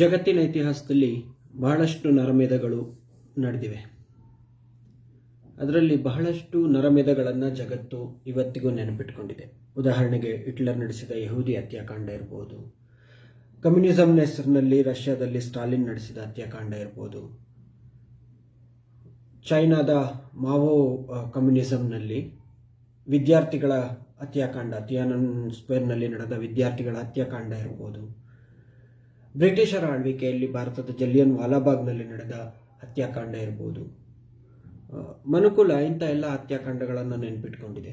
ಜಗತ್ತಿನ ಇತಿಹಾಸದಲ್ಲಿ ಬಹಳಷ್ಟು ನರಮೇಧಗಳು ನಡೆದಿವೆ. ಅದರಲ್ಲಿ ಬಹಳಷ್ಟು ನರಮೇಧಗಳನ್ನು ಜಗತ್ತು ಇವತ್ತಿಗೂ ನೆನಪಿಟ್ಕೊಂಡಿದೆ. ಉದಾಹರಣೆಗೆ ಹಿಟ್ಲರ್ ನಡೆಸಿದ ಯಹೂದಿ ಹತ್ಯಾಕಾಂಡ ಇರ್ಬೋದು, ಕಮ್ಯುನಿಸಂನ ಹೆಸರಿನಲ್ಲಿ ರಷ್ಯಾದಲ್ಲಿ ಸ್ಟಾಲಿನ್ ನಡೆಸಿದ ಹತ್ಯಾಕಾಂಡ ಇರ್ಬೋದು, ಚೈನಾದ ಮಾವೋ ಕಮ್ಯುನಿಸಂನಲ್ಲಿ ವಿದ್ಯಾರ್ಥಿಗಳ ಹತ್ಯಾಕಾಂಡ, ತಿಯಾನನ್ ಸ್ಕ್ವೇರ್ನಲ್ಲಿ ನಡೆದ ವಿದ್ಯಾರ್ಥಿಗಳ ಹತ್ಯಾಕಾಂಡ ಇರ್ಬೋದು ಬ್ರಿಟಿಷರ ಆಳ್ವಿಕೆಯಲ್ಲಿ ಭಾರತದ ಜಲಿಯನ್ ವಾಲಾಬಾಗ್ನಲ್ಲಿ ನಡೆದ ಹತ್ಯಾಕಾಂಡ ಇರ್ಬೋದು. ಮನುಕುಲ ಇಂಥ ಎಲ್ಲ ಹತ್ಯಾಕಾಂಡಗಳನ್ನು ನೆನಪಿಟ್ಕೊಂಡಿದೆ.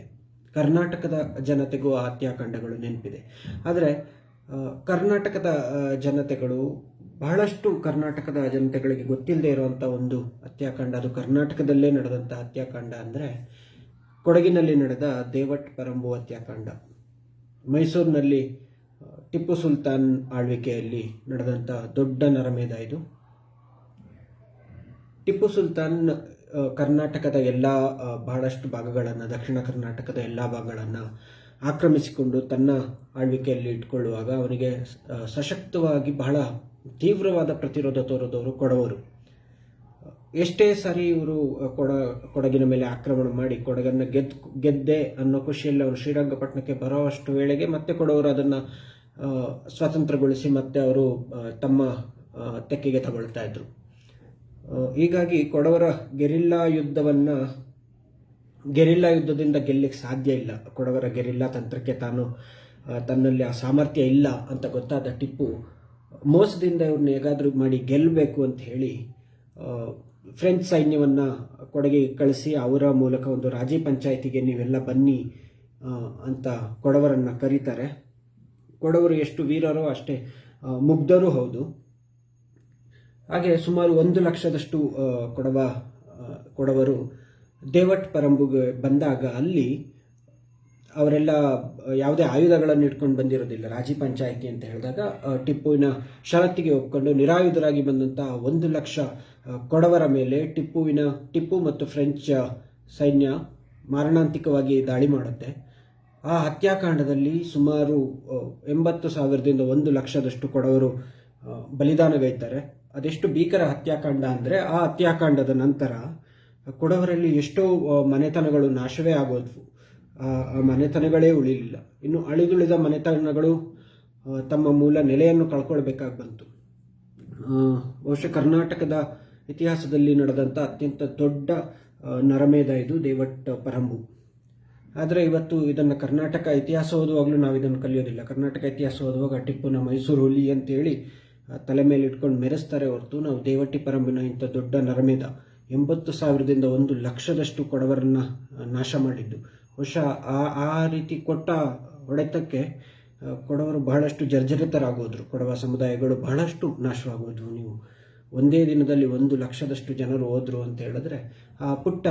ಕರ್ನಾಟಕದ ಜನತೆಗೂ ಆ ಹತ್ಯಾಕಾಂಡಗಳು ನೆನಪಿದೆ. ಆದರೆ ಕರ್ನಾಟಕದ ಜನತೆಗಳು, ಬಹಳಷ್ಟು ಕರ್ನಾಟಕದ ಜನತೆಗಳಿಗೆ ಗೊತ್ತಿಲ್ಲದೆ ಇರುವಂಥ ಒಂದು ಹತ್ಯಾಕಾಂಡ, ಅದು ಕರ್ನಾಟಕದಲ್ಲೇ ನಡೆದಂಥ ಹತ್ಯಾಕಾಂಡ ಅಂದರೆ ಕೊಡಗಿನಲ್ಲಿ ನಡೆದ ದೇವಟ್ ಪರಂಬು ಹತ್ಯಾಕಾಂಡ. ಮೈಸೂರಿನಲ್ಲಿ ಟಿಪ್ಪು ಸುಲ್ತಾನ್ ಆಳ್ವಿಕೆಯಲ್ಲಿ ನಡೆದಂಥ ದೊಡ್ಡ ನರಮೇಧ ಇದು. ಟಿಪ್ಪು ಸುಲ್ತಾನ್ ಕರ್ನಾಟಕದ ಎಲ್ಲ ಬಹಳಷ್ಟು ಭಾಗಗಳನ್ನು, ದಕ್ಷಿಣ ಕರ್ನಾಟಕದ ಎಲ್ಲ ಭಾಗಗಳನ್ನು ಆಕ್ರಮಿಸಿಕೊಂಡು ತನ್ನ ಆಳ್ವಿಕೆಯಲ್ಲಿ ಇಟ್ಕೊಳ್ಳುವಾಗ ಅವನಿಗೆ ಸಶಕ್ತವಾಗಿ ಬಹಳ ತೀವ್ರವಾದ ಪ್ರತಿರೋಧ ತೋರದವರು ಕೊಡವರು. ಎಷ್ಟೇ ಸಾರಿ ಇವರು ಕೊಡ, ಕೊಡಗಿನ ಮೇಲೆ ಆಕ್ರಮಣ ಮಾಡಿ ಕೊಡಗನ್ನು ಗೆದ್, ಗೆದ್ದೆ ಅನ್ನೋ ಖುಷಿಯಲ್ಲಿ ಅವರು ಶ್ರೀರಂಗಪಟ್ಟಣಕ್ಕೆ ಬರೋ ಅಷ್ಟು ವೇಳೆಗೆ ಮತ್ತೆ ಕೊಡವರು ಅದನ್ನು ಸ್ವತಂತ್ರಗೊಳಿಸಿ ಮತ್ತೆ ಅವರು ತಮ್ಮ ತೆಕ್ಕೆಗೆ ತಗೊಳ್ತಾ ಇದ್ರು. ಹೀಗಾಗಿ ಕೊಡವರ ಗೆರಿಲ್ಲಾ ಯುದ್ಧವನ್ನ, ಗೆರಿಲ್ಲಾ ಯುದ್ಧದಿಂದ ಗೆಲ್ಲಕ್ಕೆ ಸಾಧ್ಯ ಇಲ್ಲ. ಕೊಡವರ ಗೆರಿಲ್ಲಾ ತಂತ್ರಕ್ಕೆ ತಾನು ತನ್ನಲ್ಲಿ ಆ ಸಾಮರ್ಥ್ಯ ಇಲ್ಲ ಅಂತ ಗೊತ್ತಾದ ಟಿಪ್ಪು ಮೋಸದಿಂದ ಇವ್ರನ್ನ ಹೇಗಾದರೂ ಮಾಡಿ ಗೆಲ್ಲಬೇಕು ಅಂತ ಹೇಳಿ ಫ್ರೆಂಚ್ ಸೈನ್ಯವನ್ನು ಕೊಡಗೆ ಕಳಿಸಿ ಅವರ ಮೂಲಕ ಒಂದು ರಾಜಿ ಪಂಚಾಯತಿಗೆ ನೀವೆಲ್ಲ ಬನ್ನಿ ಅಂತ ಕೊಡವರನ್ನು ಕರೀತಾರೆ. ಕೊಡವರು ಎಷ್ಟು ವೀರರೋ ಅಷ್ಟೇ ಮುಗ್ಧರೂ ಹೌದು. ಹಾಗೆ ಸುಮಾರು ಒಂದು ಲಕ್ಷದಷ್ಟು ಕೊಡವ ಕೊಡವರು ದೇವಟ್ ಪರಂಬುಗೆ ಬಂದಾಗ ಅಲ್ಲಿ ಅವರೆಲ್ಲ ಯಾವುದೇ ಆಯುಧಗಳನ್ನು ಇಟ್ಕೊಂಡು ಬಂದಿರೋದಿಲ್ಲ. ರಾಜಿ ಪಂಚಾಯಿತಿ ಅಂತ ಹೇಳಿದಾಗ ಟಿಪ್ಪುವಿನ ಷರತ್ತಿಗೆ ಒಪ್ಕೊಂಡು ನಿರಾಯುಧರಾಗಿ ಬಂದಂಥ ಒಂದು ಲಕ್ಷ ಕೊಡವರ ಮೇಲೆ ಟಿಪ್ಪುವಿನ, ಟಿಪ್ಪು ಮತ್ತು ಫ್ರೆಂಚ್ ಸೈನ್ಯ ಮಾರಣಾಂತಿಕವಾಗಿ ದಾಳಿ ಮಾಡುತ್ತೆ. ಆ ಹತ್ಯಾಕಾಂಡದಲ್ಲಿ ಸುಮಾರು ಎಂಬತ್ತು ಸಾವಿರದಿಂದ ಒಂದು ಲಕ್ಷದಷ್ಟು ಕೊಡವರು ಬಲಿದಾನಗೈತಾರೆ. ಅದೆಷ್ಟು ಭೀಕರ ಹತ್ಯಾಕಾಂಡ ಅಂದರೆ, ಆ ಹತ್ಯಾಕಾಂಡದ ನಂತರ ಕೊಡವರಲ್ಲಿ ಎಷ್ಟೋ ಮನೆತನಗಳು ನಾಶವೇ ಆಗೋದ್ವು. ಮನೆತನಗಳೇ ಉಳಿಲಿಲ್ಲ. ಇನ್ನು ಅಳಿದುಳಿದ ಮನೆತನಗಳು ತಮ್ಮ ಮೂಲ ನೆಲೆಯನ್ನು ಕಳ್ಕೊಳ್ಬೇಕಾಗಿ ಬಂತು. ಬಹುಶಃ ಕರ್ನಾಟಕದ ಇತಿಹಾಸದಲ್ಲಿ ನಡೆದಂಥ ಅತ್ಯಂತ ದೊಡ್ಡ ನರಮೇಧ ಇದು ದೇವಟ್ ಪರಂಬು. ಆದರೆ ಇವತ್ತು ಇದನ್ನು ಕರ್ನಾಟಕ ಇತಿಹಾಸ ಓದುವಾಗಲೂ ನಾವು ಇದನ್ನು ಕಲಿಯೋದಿಲ್ಲ. ಕರ್ನಾಟಕ ಇತಿಹಾಸ ಓದುವಾಗ ಟಿಪ್ಪುನ ಮೈಸೂರು ಹುಲಿ ಅಂತೇಳಿ ತಲೆ ಮೇಲೆ ಇಟ್ಕೊಂಡು ಮೆರೆಸ್ತಾರೆ ಹೊರತು ನಾವು ದೇವಟ್ಟಿ ಪರಂಬಿನ ಇಂಥ ದೊಡ್ಡ ನರಮೇಧ ಎಂಬತ್ತು ಸಾವಿರದಿಂದ ಒಂದು ಲಕ್ಷದಷ್ಟು ಕೊಡವರನ್ನು ನಾಶ ಮಾಡಿದ್ದು. ಬಹುಶಃ ಆ ಆ ರೀತಿ ಕೊಟ್ಟ ಹೊಡೆತಕ್ಕೆ ಕೊಡವರು ಬಹಳಷ್ಟು ಜರ್ಜರಿತರಾಗೋದ್ರು. ಕೊಡವ ಸಮುದಾಯಗಳು ಬಹಳಷ್ಟು ನಾಶವಾಗೋದ್ವು ನೀವು ಒಂದೇ ದಿನದಲ್ಲಿ ಒಂದು ಲಕ್ಷದಷ್ಟು ಜನರು ಹೋದ್ರು ಅಂತ ಹೇಳಿದ್ರೆ, ಆ ಪುಟ್ಟ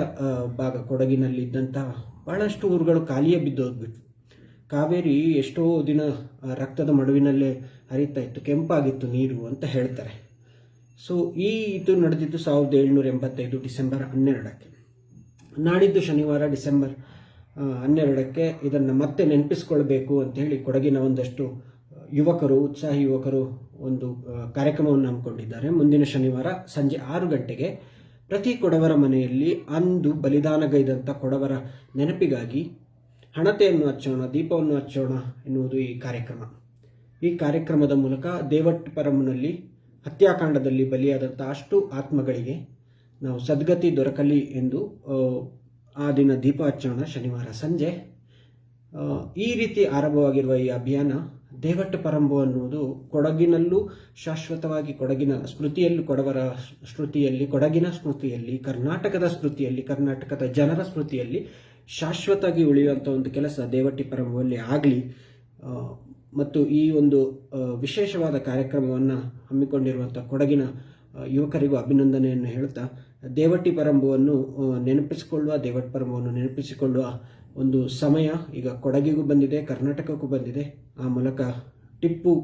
ಭಾಗ ಕೊಡಗಿನಲ್ಲಿ ಇದ್ದಂತಹ ಬಹಳಷ್ಟು ಊರುಗಳು ಖಾಲಿಯೇ ಬಿದ್ದೋಗ್ಬಿಟ್ವು. ಕಾವೇರಿ ಎಷ್ಟೋ ದಿನ ರಕ್ತದ ಮಡುವಿನಲ್ಲೇ ಹರಿತಾ ಇತ್ತು. ಕೆಂಪಾಗಿತ್ತು ನೀರು ಅಂತ ಹೇಳ್ತಾರೆ. ಸೊ ಈ ಇದು ನಡೆದಿದ್ದು ಸಾವಿರದ ಏಳ್ನೂರ ಎಂಬತ್ತೈದು ಡಿಸೆಂಬರ್ ಹನ್ನೆರಡಕ್ಕೆ. ನಾಡಿದ್ದು ಶನಿವಾರ ಡಿಸೆಂಬರ್ ಹನ್ನೆರಡಕ್ಕೆ ಇದನ್ನು ಮತ್ತೆ ನೆನಪಿಸ್ಕೊಳ್ಬೇಕು ಅಂತ ಹೇಳಿ ಕೊಡಗಿನ ಒಂದಷ್ಟು ಯುವಕರು, ಉತ್ಸಾಹಿ ಯುವಕರು ಒಂದು ಕಾರ್ಯಕ್ರಮವನ್ನು ಹಮ್ಮಿಕೊಂಡಿದ್ದಾರೆ. ಮುಂದಿನ ಶನಿವಾರ ಸಂಜೆ ಆರು ಗಂಟೆಗೆ ಪ್ರತಿ ಕೊಡವರ ಮನೆಯಲ್ಲಿ ಅಂದು ಬಲಿದಾನಗೈದಂಥ ಕೊಡವರ ನೆನಪಿಗಾಗಿ ಹಣತೆಯನ್ನು ಹಚ್ಚೋಣ, ದೀಪವನ್ನು ಹಚ್ಚೋಣ ಎನ್ನುವುದು ಈ ಕಾರ್ಯಕ್ರಮ. ಈ ಕಾರ್ಯಕ್ರಮದ ಮೂಲಕ ದೇವಟ್ ಪರಮ್ನಲ್ಲಿ ಹತ್ಯಾಕಾಂಡದಲ್ಲಿ ಬಲಿಯಾದಂಥ ಅಷ್ಟು ಆತ್ಮಗಳಿಗೆ ನಾವು ಸದ್ಗತಿ ದೊರಕಲಿ ಎಂದು ಆ, ದಿನ ದೀಪ ಹಚ್ಚೋಣ ಶನಿವಾರ ಸಂಜೆ. ಈ ರೀತಿ ಆರಂಭವಾಗಿರುವ ಈ ಅಭಿಯಾನ ದೇವಟ್ಟ ಪರಂಬು ಅನ್ನುವುದು ಕೊಡಗಿನಲ್ಲೂ ಶಾಶ್ವತವಾಗಿ ಕೊಡಗಿನ ಸ್ಮೃತಿಯಲ್ಲೂ ಕೊಡವರ ಸ್ಮೃತಿಯಲ್ಲಿ ಕೊಡಗಿನ ಸ್ಮೃತಿಯಲ್ಲಿ ಕರ್ನಾಟಕದ ಸ್ಮೃತಿಯಲ್ಲಿ ಕರ್ನಾಟಕದ ಜನರ ಸ್ಮೃತಿಯಲ್ಲಿ ಶಾಶ್ವತವಾಗಿ ಉಳಿಯುವಂಥ ಒಂದು ಕೆಲಸ ದೇವಟ್ಟಿ ಪರಂಬುವಲ್ಲಿ ಆಗಲಿ. ಮತ್ತು ಈ ಒಂದು ವಿಶೇಷವಾದ ಕಾರ್ಯಕ್ರಮವನ್ನು ಹಮ್ಮಿಕೊಂಡಿರುವಂಥ ಕೊಡಗಿನ ಯುವಕರಿಗೂ ಅಭಿನಂದನೆಯನ್ನು ಹೇಳ್ತಾ, ದೇವಟ್ಟಿ ಪರಂಬವನ್ನು ನೆನಪಿಸಿಕೊಳ್ಳುವ ದೇವಟ್ ಪರಂಬವನ್ನು ನೆನಪಿಸಿಕೊಳ್ಳುವ ಒಂದು ಸಮಯ ಈಗ ಕೊಡಗಿಗೂ ಬಂದಿದೆ, ಕರ್ನಾಟಕಕ್ಕೂ ಬಂದಿದೆ. ಆ ಮೂಲಕ ಟಿಪ್ಪು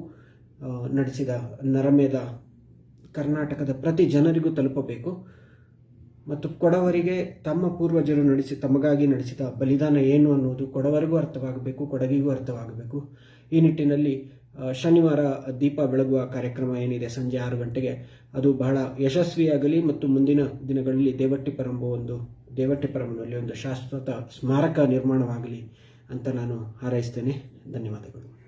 ನಡೆಸಿದ ನರಮೇಧ ಕರ್ನಾಟಕದ ಪ್ರತಿ ಜನರಿಗೂ ತಲುಪಬೇಕು. ಮತ್ತು ಕೊಡವರಿಗೆ ತಮ್ಮ ಪೂರ್ವಜರು ನಡೆಸಿ, ತಮಗಾಗಿ ನಡೆಸಿದ ಬಲಿದಾನ ಏನು ಅನ್ನೋದು ಕೊಡವರಿಗೂ ಅರ್ಥವಾಗಬೇಕು, ಕೊಡಗಿಗೂ ಅರ್ಥವಾಗಬೇಕು. ಈ ನಿಟ್ಟಿನಲ್ಲಿ ಶನಿವಾರ ದೀಪ ಬೆಳಗುವ ಕಾರ್ಯಕ್ರಮ ಏನಿದೆ? ಸಂಜೆ ಆರು ಗಂಟೆಗೆ. ಅದು ಬಹಳ ಯಶಸ್ವಿಯಾಗಲಿ ಮತ್ತು ಮುಂದಿನ ದಿನಗಳಲ್ಲಿ ದೇವಟ್ಟಿಪರಂಬ ಒಂದು ದೇವಟ್ಟಿಪುರಂನಲ್ಲಿ ಒಂದು ಶಾಶ್ವತ ಸ್ಮಾರಕ ನಿರ್ಮಾಣವಾಗಲಿ ಅಂತ ನಾನು ಹಾರೈಸ್ತೇನೆ. ಧನ್ಯವಾದಗಳು.